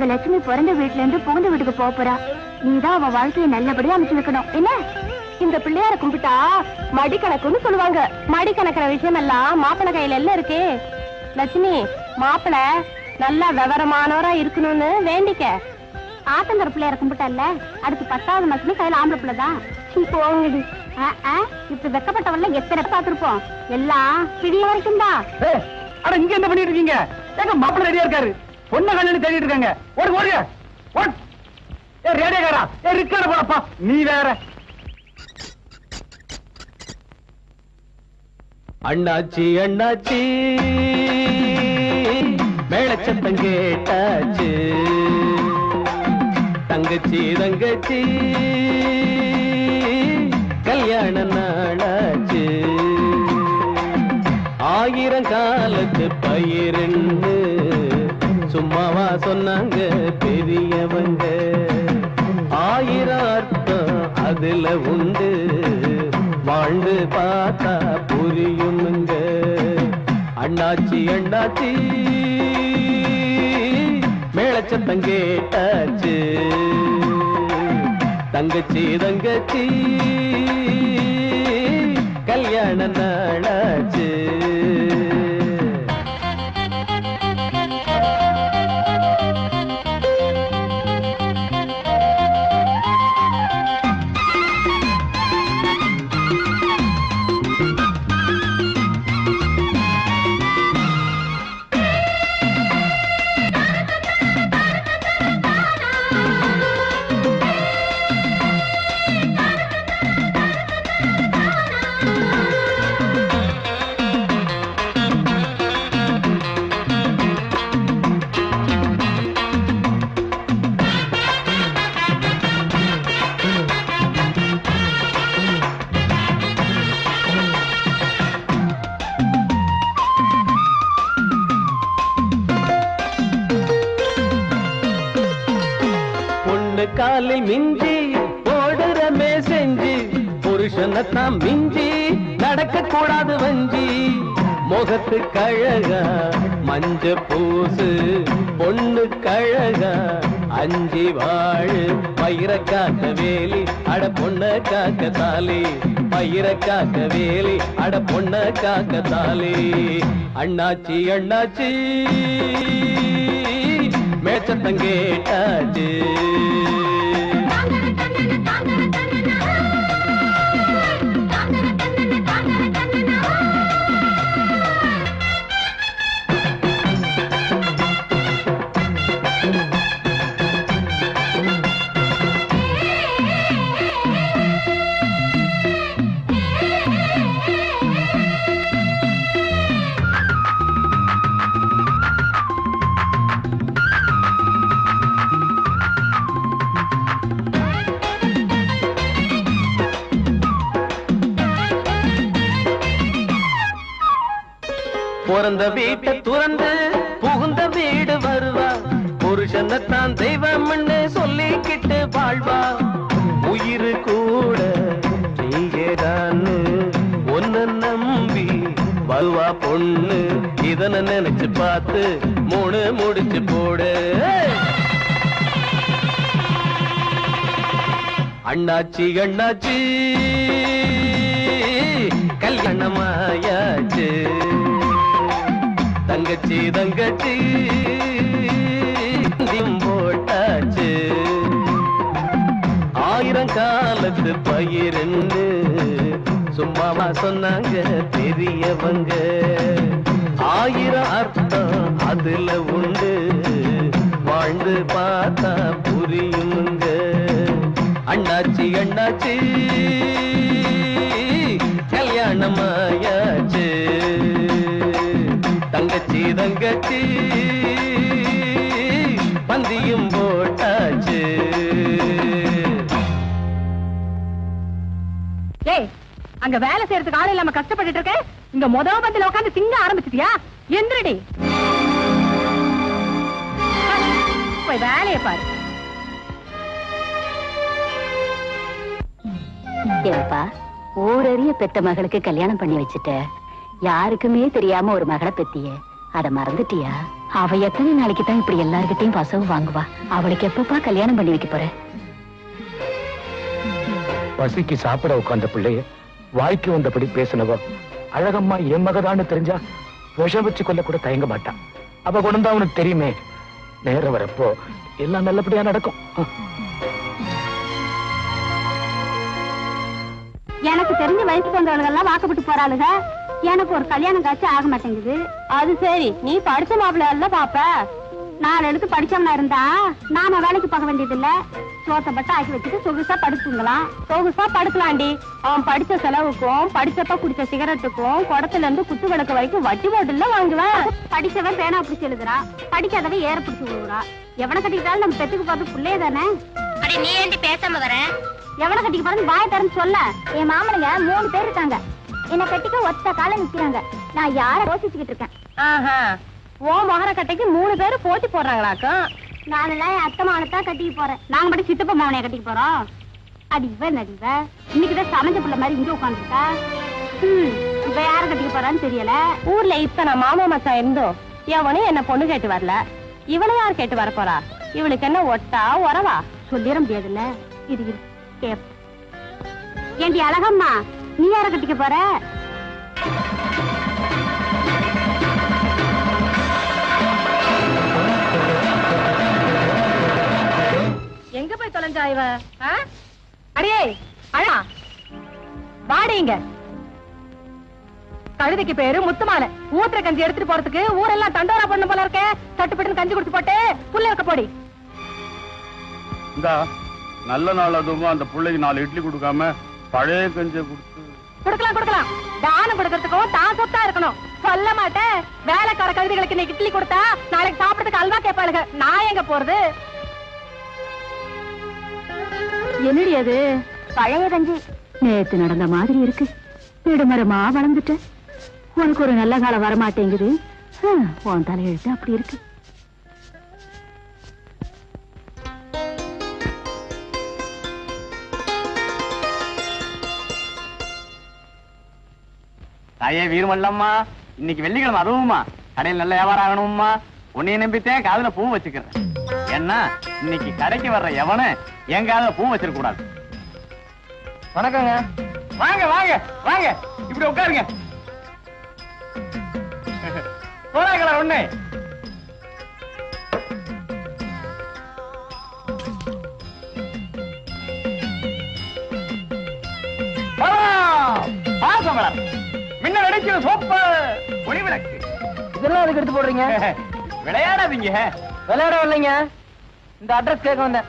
இல்லப்பா லட்சுமி பிறந்த வீட்டுல இருந்து புகுந்த வீட்டுக்கு போக போறா. நீதான் அவ வாழ்க்கையை நல்லபடியா அமைச்சு வைக்கணும். என்ன? இந்த பிள்ளையார கும்பிட்டா மடிக்கணக்குன்னு சொல்லுவாங்க. மடிக்கணக்கிற விஷயம் எல்லாம் மாப்பிள்ளை கையில எல்லாம் இருக்கே. லட்சுமி மாப்பிள்ளை நல்லா விவரமானவரா இருக்கணும்னு வேண்டிக்க. ஆத்தங்கர பிள்ளையார கும்பிட்டல்ல. அடுத்து பத்தாவது மாசமே கையில ஆம்பளை பிள்ளைதான் போங்கடி. இப்ப வெக்கப்பட்டவள்ள எத்தனை பார்த்திருப்போம். எல்லாம் பிடிய வரைக்கும் தான் இங்க என்ன பண்ணிட்டு இருக்கீங்க? எங்க மாப்பிள்ள ரெடியா இருக்காரு. பொண்ணு கண்ணு தேடிட்டு இருக்காங்க. ஓடு ஓடுங்க ஏ ரேடியோக்காரா. ஏ ரிக்கார போடப்பா நீ வேற. அண்ணாச்சி அண்ணாச்சி. மேளச்சத்தம் கேட்டாச்சு. தங்கச்சி தங்கச்சி. கல்யாண நாளாச்சு. ஆயிரம் காலத்து பயிரு சொன்னாங்க பெரியவங்க. ஆயிரம் அர்த்தம் அதுல உண்டு. வாழ்ந்து பார்த்தா புரியுமுங்க. அண்ணாச்சி அண்ணாச்சி மேலச்சத்தம் கேட்டாச்சு. தங்கச்சி தங்கச்சி நாம் மிஞ்சி நடக்க கூடாது வஞ்சி. முகத்து கழகா மஞ்ச பூசு பொண்ணு கழகா அஞ்சி வாழு பயிர காக்க வேலி அட பொண்ண காக்க தாலி. பயிர காக்க வேலி அட பொண்ண காக்க தாலி. அண்ணாச்சி அண்ணாச்சி மேச்சத்தங்கேட்டாச்சு. கேட்டாச்சு பிறந்த வீட்டை துறந்து புகுந்த வீடு வருவா. புருஷனைத்தான் தெய்வம்னு சொல்லிக்கிட்டு வாழ்வா. உயிர் கூட நீங்கேதான்னு ஒன்னு நம்பி வருவா பொண்ணு. இதனை நினைச்சு பார்த்து மூணு முடிச்சு போடு. அண்ணாச்சி அண்ணாச்சி கல்யாணமாயாச்சு. தங்கச்சி தங்கச்சி போட்டாச்சு. ஆயிரம் காலத்து பயிரென்னு சும்மாவா சொன்னாங்க பெரியவங்க. ஆயிரம் அர்த்தம் அதுல உண்டு. வாழ்ந்து பார்த்தா புரியுங்க அண்ணாச்சி அண்ணாச்சி. தங்கச்சி பந்தியும் போட்டாச்சு. அங்க வேலை செய்யறதுக்கு ஆள் இல்லாம கஷ்டப்பட்டுட்டு இருக்க? இங்க முத பந்தில உட்காந்து திங்க ஆரம்பிச்சிட்டியா? எந்திரடி. போய் வேலையை பாரு. ஏப்பா ஊரறிய பெத்த மகளுக்கு கல்யாணம் பண்ணி வச்சுட்ட. யாருக்குமே தெரியாம ஒரு மகளை பெத்திய. அத மறந்துட்டியா? அவ எத்தனை நாளைக்கு தான் இப்படி எல்லார்கிட்டயும் வசவு வாங்குவா? அவளுக்கு எப்பப்பா கல்யாணம் பண்ணி வைக்க போற? பசிக்கு சாப்பிட உட்கார்ந்த பிள்ளைய வாய்க்கு வந்தபடி பேசினவ அழகம்மா என் மகதான்னு தெரிஞ்சா விஷம் வச்சு கொல்ல கூட தயங்க மாட்டான் அவ குணம் அவனுக்கு தெரியுமே. நேரம் வரப்போ எல்லாம் நல்லபடியா நடக்கும். எனக்கு தெரிஞ்ச வயசுக்கு வந்தவங்க எல்லாம் வாக்கப்பட்டு போறாளுக. எனக்கு ஒரு கல்யாணம் காட்சி ஆக மாட்டேங்குது. அது சரி. நீ படிச்ச மாப்பிள்ள எல்லாம் பாப்ப. நாலு எழுத்து படிச்சவனா இருந்தா நாம வேலைக்கு போக வேண்டியது இல்ல சோத்த பட்டு ஆக்கி வச்சுட்டு சொகுசா படுத்துங்களாம். சொகுசா படுக்கலாண்டி. அவன் படிச்ச செலவுக்கும் படிச்சப்ப குடிச்ச சிகரெட்டுக்கும் குடத்துல இருந்து குத்து விளக்கு வரைக்கும் வட்டி போட்டுல வாங்குவேன். படிச்சவன் பேனா பிடிச்சி எழுதுறா. படிக்காதவன் ஏற பிடிச்சி விழுறா எவனை கட்டிக்கிட்டாலும் நம்ம பெத்துக்கு போறது பிள்ளையே தானே? அடி நீ ஏண்டி பேசாம வர? எவனை கட்டிக்க போறது வாய தரன்னு சொல்ல. என் மாமனுங்க மூணு பேர் இருக்காங்க. என்ன கட்டிக்க ஒத்த கால நிக்கிறாங்க. நான் யார யோசிச்சுக்கிட்டு இருக்கேன்? ஆஹா ஓ மகர கட்டைக்கு மூணு பேரு போட்டி போடுறாங்களாக்கும் நானெல்லாம் என் அத்தை மாவனை தான் கட்டிக்க போறேன். நாங்க மட்டும் சித்தப்பா மாவனைய கட்டிக்க போறோம். அடி இவ நடிவ இன்னைக்குதான் சமைஞ்ச புள்ள மாதிரி இங்க உட்காந்துருக்கா ம் இவ யார கட்டிக்க போறான்னு தெரியல. ஊர்ல இத்தனை மாமா மச்சான் இருந்தோம் எவனும் என்ன பொண்ணு கேட்டு வரல? இவளை யார் கேட்டு வர போறா? இவளுக்கு என்ன ஒட்டா உறவா? சொல்லிட முடியாதுல்ல. இது கேப். ஏண்டி அழகம்மா? நீ யார கட்டிக்க போற? எங்க போய் தொலைஞ்சா இவ? அடியே அழா வாடிங்க கழுதைக்கு பேரு முத்துமான ஊத்துற கஞ்சி எடுத்துட்டு போறதுக்கு ஊரெல்லாம் தண்டோரா பண்ண போல இருக்க. தட்டுப்பட்டு கஞ்சி குடிச்சு போட்டு புள்ள இருக்க போடி. இந்த நல்ல நாள் அதுவும் அந்த பிள்ளைக்கு நாலு இட்லி கொடுக்காம பழைய கஞ்சியை கொடுத்து. கொடுக்கலாம் கொடுக்கலாம். தானம் கொடுக்கறதுக்கும் தான் சொத்தா இருக்கணும். சொல்ல மாட்டேன். வேலைக்கார கழுதைகளுக்கு இன்னைக்கு இட்லி கொடுத்தா நாளைக்கு சாப்பிடறதுக்கு அல்வா கேட்பாளுங்க நான் எங்க போறது? என்னடி அது? பழைய கஞ்சி. நேத்து நடந்த மாதிரி இருக்கு. நெடுமரமா வளர்ந்துட்ட உனக்கு ஒரு நல்ல காலம் வரமாட்டேங்குது. உன் தலையெழுத்து அப்படி இருக்கு. தாயே வீரமல்லம்மா. இன்னைக்கு வெள்ளிக்கிழமை அதுவுமா கடையில் நல்ல வியாபாரம் ஆகணும்மா. உன்னைய நம்பித்தேன் காதுல பூ வச்சுக்கிறேன். ஏன்னா இன்னைக்கு கடைக்கு வர்ற எவனு என் காதுல பூ வச்சிருக்க கூடாது. வணக்கங்க. வாங்க வாங்க வாங்க. இப்படி உட்காருங்க. போறாங்களா ஒண்ணு. பாசமலர் சோப்பு. ஒளி விளக்கு இதெல்லாம் அதுக்கு எடுத்து போடுறீங்க? விளையாடாதீங்க. விளையாட வரலைங்க. இந்த அட்ரஸ் கேட்க வந்தேன்.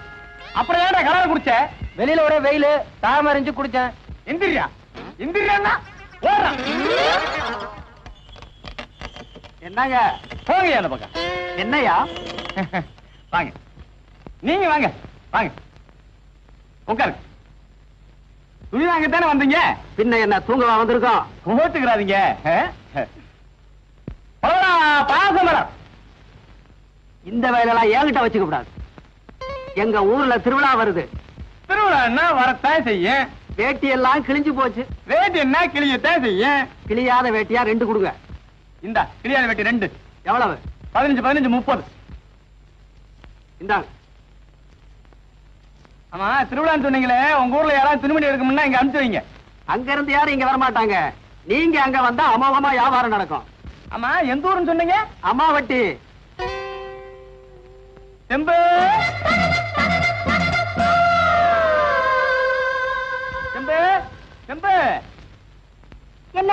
அப்புறம் ஏன்டா கலரை குடிச்ச? வெளியில ஒரே வெயில் தாம அறிஞ்சு குடிச்சேன். எந்திரியா எந்திரியா ஓடுறான் என்னங்க? போங்க அந்த பக்கம். என்னையா? வாங்க. நீங்க வாங்க. வாங்க. உட்காருங்க. துணி வாங்க தானே வந்தீங்க? பின்ன என்ன தூங்கவா வந்திருக்கோம்? கோத்துக்கிறாதீங்க பாசமரம் இந்த வேலையெல்லாம் என்கிட்ட வச்சுக்க கூடாது. எங்க ஊர்ல திருவிழா வருது. திருவிழான்னா வரத்தான் செய்யும். வேட்டி எல்லாம் கிழிஞ்சு போச்சு. வேட்டி என்ன? கிளியத்தான் செய்யும். கிழியாத வேட்டியா ரெண்டு கொடுங்க. இந்த கிளியாத வேட்டி ரெண்டு. எவ்வளவு? பதினஞ்சு பதினஞ்சு முப்பது. இந்தாங்க. ஆமா திருவிழான்னு சொன்னீங்களே உங்க ஊர்ல யாராவது துணிமணி எடுக்கணும்னா இங்க அனுப்பிச்சு வைங்க அங்க இருந்து யாரும் இங்க வர மாட்டாங்க நீங்க அங்க வந்தா அமோகமா வியாபாரம் நடக்கும். ஆமா எந்த ஊருன்னு சொன்னீங்க? அம்மாவட்டி. செம்பு செம்பு செம்பு என்ன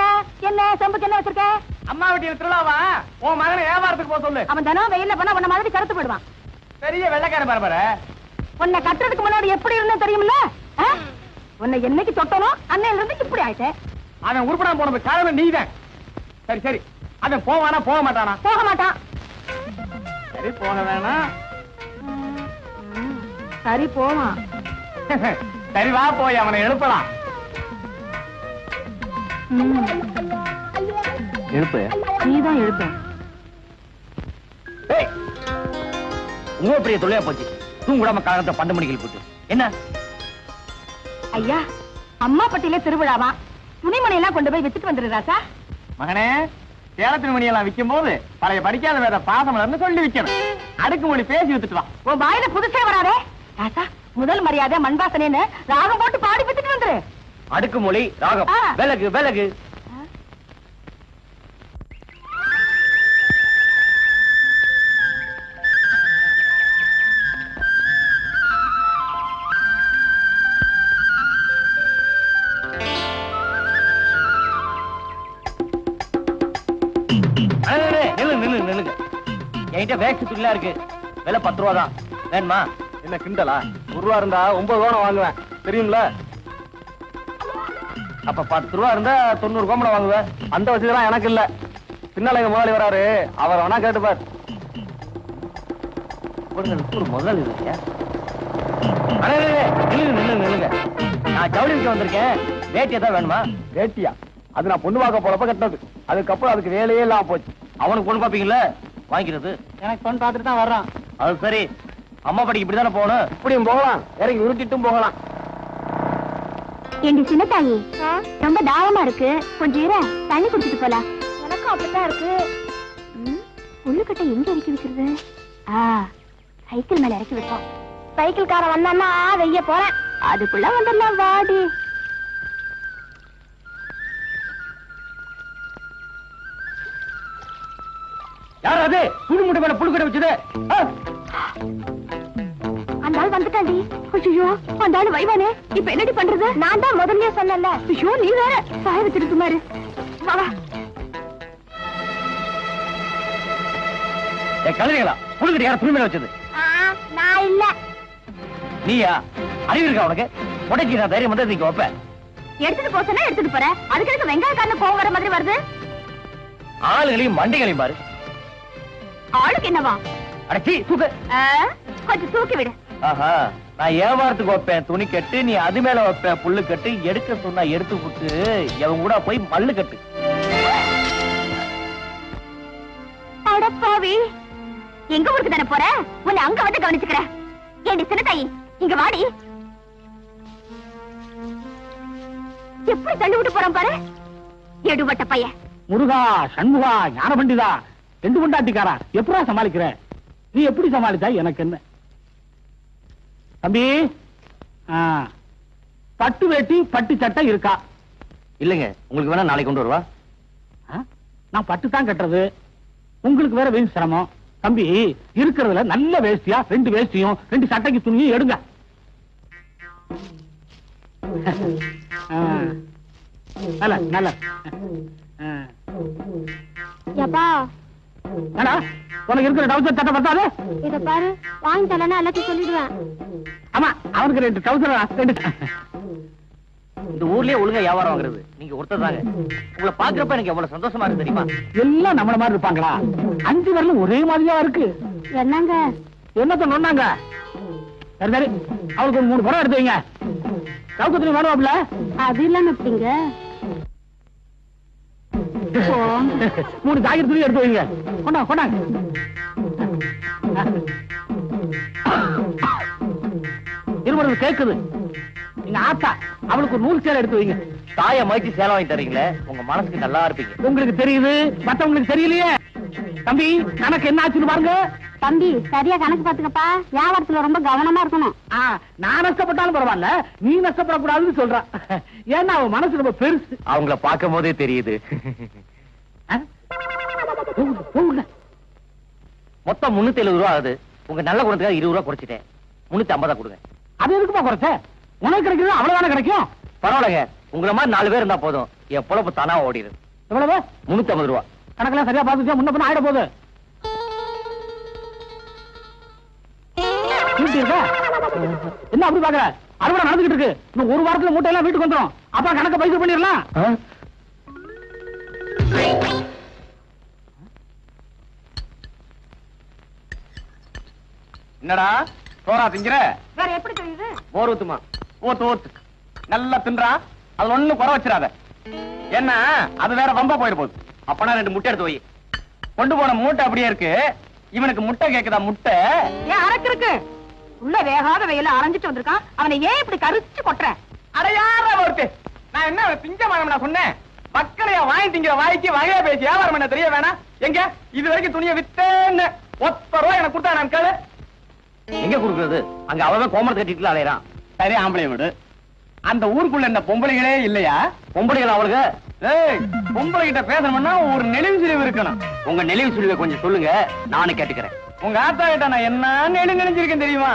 என்ன செம்புக்கு என்ன வச்சிருக்க? அம்மா வீட்டில் திருவிழாவா? உன் மகனை வியாபாரத்துக்கு போக சொல்லு. அவன் தினம் வெயில்ல போனா உன்ன மாதிரி கருத்து போயிடுவான். பெரிய வெள்ளைக்கார பரபர உன்னை கட்டுறதுக்கு முன்னாடி எப்படி இருந்தோம் தெரியுமில்ல? உன்னை என்னைக்கு தொட்டனோ அன்னையில இருந்து இப்படி ஆயிட்டேன். அவன் உருப்படா போனது காரணம் நீதான். சரி சரி. அவன் போவானா போக மாட்டானா? போக மாட்டான். சரி போக வேணாம். சரி போவான். சரி வா போய் அவனை எழுப்பலாம். எழுப்பு. நீதான் எழுப்ப. உங்க பெரிய தொல்லையா போச்சு? தூங்குடாம காலத்தை பண்டு மணிகள் போட்டு. என்ன? ஐயா அம்மா பட்டியில திருவிழாவா? துணிமணி எல்லாம் கொண்டு போய் வித்துட்டு வந்துடுறா சார். மகனே சேலத்தின் மணியெல்லாம் விற்கும் போது பழைய படிக்காத வேற பாசமலர்னு சொல்லி விற்கணும் அடுக்குமொழி பேசி வித்துட்டு வா. உன் வாயில புதுசே வராதே. ராசா முதல் மரியாதை மண்பாசனேன்னு ராகம் போட்டு பாடி வித்துட்டு வந்துரு. அடுக்குமொழி ராகம். ஆ. விலகு விலகு. வேக்ஸ் துள்ளா இருக்கு. விலை பத்து ரூபா தான். வேணுமா? என்ன கிண்டலா? ஒரு ரூபா இருந்தா ஒன்பது ரூபா வாங்குவேன். தெரியும்ல? அப்ப பத்து ரூபா இருந்தா தொண்ணூறு கோமடம் வாங்குவேன். அந்த வசதிலாம் எனக்கு இல்ல. பின்னால எங்க முதலாளி வராரு. அவர் வேணா கேட்டுப்பார் ஒரு முதலாளி இருக்கியா நில்லுங்க நில்லுங்க நில்லுங்க. நான் ஜவுளி விற்க வந்திருக்கேன். வேட்டி எதாவது வேணுமா? வேட்டியா? அது நான் பொண்ணு பார்க்க போறப்ப கட்டினது. அதுக்கப்புறம் அதுக்கு வேலையே இல்லாம போச்சு. அவனுக்கு பொண்ணு பாப்பீங்கல்ல வாங்கிக்கிறது. எனக்கு பொண்ணு பார்த்துட்டு தான் வர்றான். அது சரி. அம்மா படிக்கு இப்படிதானே போகணும்? இப்படியும் போகலாம். இறங்கி உருட்டிட்டும் போகலாம். எங்க சின்ன தாயி ரொம்ப தாகமா இருக்கு. கொஞ்சம் இரு தண்ணி குடிச்சிட்டு போலாம். எனக்கும் அப்படித்தான் இருக்கு. உள்ளுக்கட்டை எங்க இறக்கி வைக்கிறது? ஆ சைக்கிள் மேல இறக்கி வைப்போம் சைக்கிள் காரன் வந்தான்னா வெய்ய போறேன். அதுக்குள்ள வந்துடலாம் வாடி. யார் அது புது முட்டை மேல புழுக்கடை வச்சது! அந்த ஆள் வந்துட்டாண்டி ஐயோ அந்த ஆள் வைவானே. இப்ப என்னடி பண்றது? நான் தான் முதல்லயே சொன்னேன்ல. ஐயோ நீ வேற. சாய வச்சிட்டு சுமாரு வா வா. ஏ கழுதைகளா புழுக்கடை யார் புது மேல வச்சது? நான் இல்ல. நீயா? அறிவு இருக்கா உனக்கு? உடைக்கு நான் தைரியம் வந்து நீங்க வைப்பேன் எடுத்துட்டு போ சொன்னா எடுத்துட்டு போற. அதுக்கு வெங்காயக்காரன் கோவம் வர மாதிரி வருது? ஆளுகளையும் மண்டைகளையும் பாரு. ஆளுக்கு என்னவா? அடச்சி தூக்கு. கொஞ்சம் தூக்கி விடு. ஆஹா நான் ஏமாறத்துக்கு வைப்பேன் துணி கட்டு நீ அது மேல வைப்பேன் புல்லு கட்டு எடுக்க சொன்னா எடுத்து விட்டு எவன் கூட போய் மல்லு கட்டு. அடப்பாவி எங்க ஊருக்கு தானே போற? உன்னை அங்க வந்து கவனிச்சுக்கிறேன் ஏண்டி சின்ன தாயி இங்க வாடி. எப்படி தள்ளி விட்டு போறான் பாரு? எடுபட்ட பையன். முருகா சண்முகா ஞான பண்டிதா ரெண்டு கொண்டாட்டிக்காரா எப்படா சமாளிக்கிற? நீ எப்படி சமாளிச்சா? எனக்கு என்ன? தம்பி ஆ, பட்டு வேட்டி பட்டு சட்டை இருக்கா? இல்லைங்க. உங்களுக்கு வேணா நாளைக்கு கொண்டு வருவா? நான் பட்டு தான் கட்டுறது. உங்களுக்கு வேற வீண் சிரமம். தம்பி இருக்கிறதுல நல்ல வேஷ்டியா ரெண்டு வேஷ்டியும் ரெண்டு சட்டைக்கு துணியும் எடுங்க. ஆ. நல்ல நல்ல. ஏடா உனக்கு இருக்கிற டவுசர் சட்டை பத்தாது? இத பாரு வாங்கி தரலன்னா எல்லாத்தையும் சொல்லிடுவேன். ஆமா அவனுக்கு ரெண்டு டவுசர் ரெண்டு. இந்த ஊர்லயே ஒழுங்கா வியாபாரம் வாங்குறது. நீங்க ஒருத்தர் தாங்க. உங்களை பாக்குறப்ப எனக்கு எவ்வளவு சந்தோஷமா இருக்கு தெரியுமா? எல்லாம் நம்மள மாதிரி இருப்பாங்களா? அஞ்சு வரலும் ஒரே மாதிரியா இருக்கு. என்னங்க? என்னத்த நொன்னாங்க? சரி சரி. அவளுக்கு ஒரு மூணு படம் எடுத்து வைங்க. சவுக்கத்துல வேணுவாப்ல அது இல்லாம எப்படிங்க மூணு ஜாக்கெட் துணி எடுத்து வைங்க. கொண்டா கொண்டாங்க இருமது கேக்குது. நீங்க ஆத்தா அவளுக்கு ஒரு நூல் சேலை எடுத்து வைங்க. தாய மதிச்சு சேலை வாங்கி தரீங்களே உங்க மனசுக்கு நல்லா இருப்பீங்க. உங்களுக்கு தெரியுது மத்தவங்களுக்கு தெரியலையே. தம்பி கணக்கு என்ன ஆச்சுன்னு பாருங்க. தம்பி சரியா கணக்கு பாத்துக்கப்பா வியாபாரத்துல ரொம்ப கவனமா இருக்கணும். நான் நஷ்டப்பட்டாலும் பரவாயில்ல. நீ நஷ்டப்படக்கூடாதுன்னு சொல்றான் ஏன்னா அவன் மனசு ரொம்ப பெருசு. அவங்கள பார்க்கும் போதே தெரியுது. மொத்தம் முன்னூத்தி எழுபது ரூபா ஆகுது. உங்க நல்ல குணத்துக்காக இருபது ரூபா குறைச்சிட்டேன். முன்னூத்தி ஐம்பதா கொடுங்க. அது எதுக்குப்பா குறைச்ச? உனக்கு கிடைக்கிறது அவ்வளவுதானே கிடைக்கும்? பரவாயில்லைங்க. உங்களை மாதிரி நாலு பேர் இருந்தா போதும். என் பொழப்பு தானா ஓடிடுது எவ்வளவு? முன்னூத்தி ஐம்பது ரூபா. கணக்கெல்லாம் சரியா பார்த்துச்சா முன்ன பின்ன ஆயிட போகுது. இருக்கா? என்ன அப்படி பாக்குற அறுவடை நடந்துகிட்டு இருக்கு. இன்னும் ஒரு வாரத்துல மூட்டை எல்லாம் வீட்டுக்கு வந்துரும். அப்புறம் கணக்க பைசல் பண்ணிடலாம். என்னடா? சோறா திங்கிற? வேற எப்படி தெரியுது? மோர் ஊத்துமா. ஊத்து ஊத்து. நல்லா தின்றா? அது ஒண்ணு குறை வச்சிடாத. என்ன? அது வேற வம்பா போயிட போகுது. அப்பனா ரெண்டு முட்டை எடுத்து வை. கொண்டு போன மூட்டை அப்படியே இருக்கு. இவனுக்கு முட்டை கேக்குதா? முட்டை. ஏன் அரக்கு இருக்கு உள்ள வேகாத வெயில அரைஞ்சிட்டு வந்திருக்கான். அவனை ஏன் இப்படி கரிச்சு கொட்டுற? அட யாரா ஒருத்து நான் என்ன திங்க நான் சொன்னேன்? மக்களைய வாங்கி திங்கிற வாய்க்கு வகையா பேசி வியாபாரம் பண்ண தெரிய வேணாம். எங்க? இது வரைக்கும் துணியை வித்தேன்னு. ஒத்த ரூபாய் எனக்கு கொடுத்தா நான் கேளு. எங்க கொடுக்கறது? அங்க அவன் கோமரத்தை கட்டிட்டு அலையறான். சரி ஆம்பளை விடு. அந்த ஊருக்குள்ள இந்த பொம்பளைகளே இல்லையா? பொம்பளைகள் அவளுக்கு? ஏய் பொம்பளை கிட்ட பேசணும்னா ஒரு நெளிவு சிலிவு இருக்கணும். உங்க நினைவு சொல்லுவ கொஞ்சம் சொல்லுங்க. நானும் கேட்டுக்கிறேன். உங்க ஆத்தா கிட்ட நான் என்ன நெளி நெளிஞ்சிருக்கேன் தெரியுமா?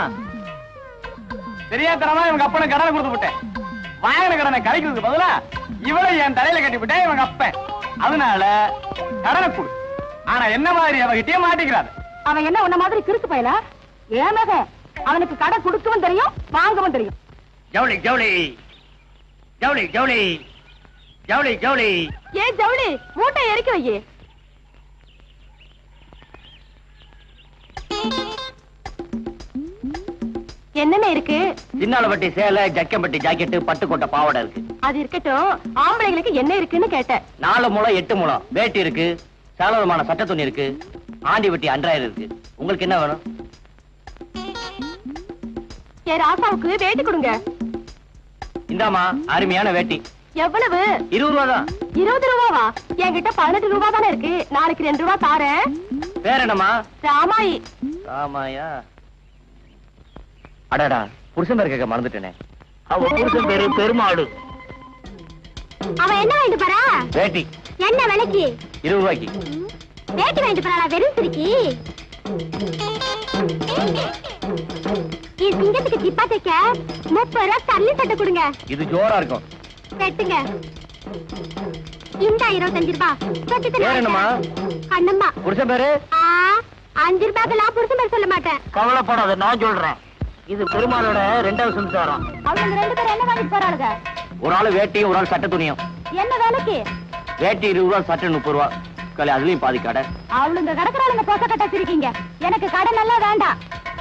தெரியாதனமா இவங்க அப்பனை கடனை கொடுத்து விட்டேன். வாங்கின கடனை கழிக்கிறதுக்கு பதிலா இவளை என் தலையில கட்டி விட்டேன் இவங்க அப்பன். அதனால கடனை கொடு. ஆனா என்ன மாதிரி அவகிட்டயே மாட்டிக்கிறாரு அவன் என்ன உன்ன மாதிரி கிறுக்கு பயல? ஏமக அவனுக்கு கடை கொடுக்கவும் தெரியும் வாங்கவும் தெரியும். ஜவுளி ஜவுளி. ஜவுளி ஜவுளி. ஜவுளி ஜவுளி. ஏ ஜவுளி மூட்டை எரிக்க வையே என்னென்ன இருக்கு? சின்னாலப்பட்டி சேலை ஜக்கம்பட்டி ஜாக்கெட்டு பட்டுக்கோட்டை பாவாடை இருக்கு. அது இருக்கட்டும். ஆம்பளைங்களுக்கு என்ன இருக்குன்னு கேட்டேன். நாலு முழம் எட்டு முழம். வேட்டி இருக்கு. சாலவரமான சட்ட துணி இருக்கு. ஆண்டி வெட்டி அன்றாயிரம் இருக்கு. உங்களுக்கு என்ன வேணும்? என் ராசாவுக்கு வேட்டி கொடுங்க. இந்தாமா அருமையான வேட்டி. எவ்வளவு? இருபது ரூபா தான். இருபது ரூபாவா? என்கிட்ட பதினெட்டு ரூபா தானே இருக்கு. நாளைக்கு ரெண்டு ரூபா தாரேன். பேர் என்னம்மா? ராமாயி. ஆமாயா அடடா புருஷன் பேர் கேட்க மறந்துட்டேனே. அவ புருஷன் பேரு பெருமாடு. அவன் என்ன வாங்கிட்டு போறா? வேட்டி. என்ன விலைக்கு? இருபது ரூபாய்க்கு. வேட்டி வாங்கிட்டு போறாளா வெறும் சிரிக்கி? இது சிங்கத்துக்கு சிப்பா தைக்க முப்பது ரூபா தள்ளி சட்டை கொடுங்க. இது ஜோரா இருக்கும். வெட்டுங்க. இந்த இருபத்தஞ்சு ரூபா? சொத்துக்கு பேர் என்னம்மா? கண்ணம்மா புருஷன் பேரு? ஆ, அஞ்சு ரூபாய்க்கெல்லாம் புருஷன் பேர் சொல்ல மாட்டேன். கவலைப்படாத நான் சொல்றேன். இது பெருமாளோட ரெண்டாவது சம்சாரம். அவங்க ரெண்டு பேரும் என்ன வாங்கிட்டு போறாளுங்க? ஒரு ஆள் வேட்டியும் ஒரு ஆள் சட்ட துணியும். என்ன வேலைக்கு? வேட்டி இருபது ரூபா சட்டை முப்பது ரூபா. கலை அதுலயும் பாதி கடை. அவளுங்க கடற்கறாளுங்க போக்க கட்ட வச்சிருக்கீங்க எனக்கு கடன் எல்லாம் வேண்டாம்.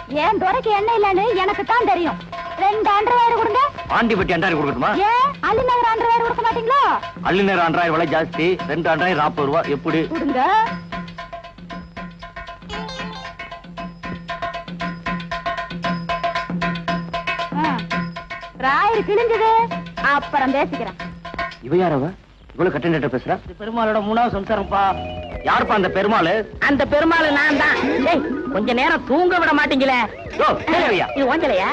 ஏன் துறைக்கு என்ன இல்லைன்னு எனக்கு தான் தெரியும். ரெண்டு அண்டர்வேர் கொடுங்க. ஆண்டி வெட்டி அண்டாயிரம் கொடுக்கட்டுமா? ஏன் அள்ளி நகர் அண்டர்வேர் கொடுக்க மாட்டீங்களோ? அள்ளி நேரம் அண்டாயிரம் விலை ஜாஸ்தி. ரெண்டு அண்டாயிரம் நாற்பது ரூபா. எப்படி? கொடுங்க. ஆ, ராயர் கிழிஞ்சது. அப்புறம் பேசிக்கிறேன். இவ யாரவ? இவ்வளவு கட்டண பேசுறா? பெருமாளோட மூணாவது சம்சாரம்ப்பா. யாருப்பா அந்த பெருமாள்? அந்த பெருமாள் நான் தான் கொஞ்ச நேரம் தூங்க விட மாட்டீங்களே? இது ஓஞ்சலையா?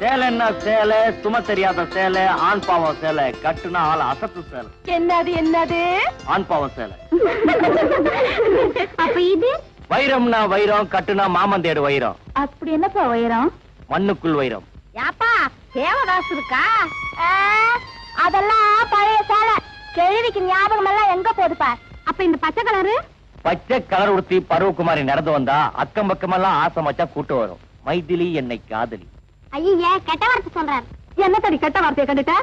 சேலைன்னா சேலை சும தெரியாத சேலை ஆண் பாவம் சேலை. கட்டுனா ஆள் அசத்து சேலை. என்னது என்னது? ஆண் பாவம் சேலை. அப்ப இது? வைரம்னா வைரம் கட்டுனா மாமந்தேடு வைரம். அப்படி என்னப்பா உயரம் மண்ணுக்குள் வைரம். யாப்பா தேவதாசு இருக்கா? அதெல்லாம் பழைய சேலை. கேள்விக்கு ஞாபகம் எல்லாம் எங்க போகுதுப்பா அப்ப இந்த பச்சை கலரு? பச்சை கலர் உடுத்தி பருவகுமாரி நடந்து வந்தா அக்கம் பக்கமெல்லாம் ஆசை மச்சா கூட்டு வரும். மைதிலி என்னை காதலி. ஐய கெட்ட வார்த்தை சொல்றாரு. என்ன தடி கெட்ட வார்த்தையை கண்டுட்ட?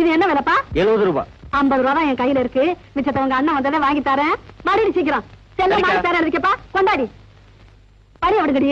இது என்ன விலைப்பா? எழுபது ரூபாய் ஐம்பது ரூபா தான் என் கையில இருக்கு. மிச்சத்தை உங்க அண்ணன் வந்ததே வாங்கி தரேன். மறுபடியும் சீக்கிரம். செல்ல. வாங்கி தரேன் இருக்கேப்பா கொண்டாடி. படி அவடுங்கடி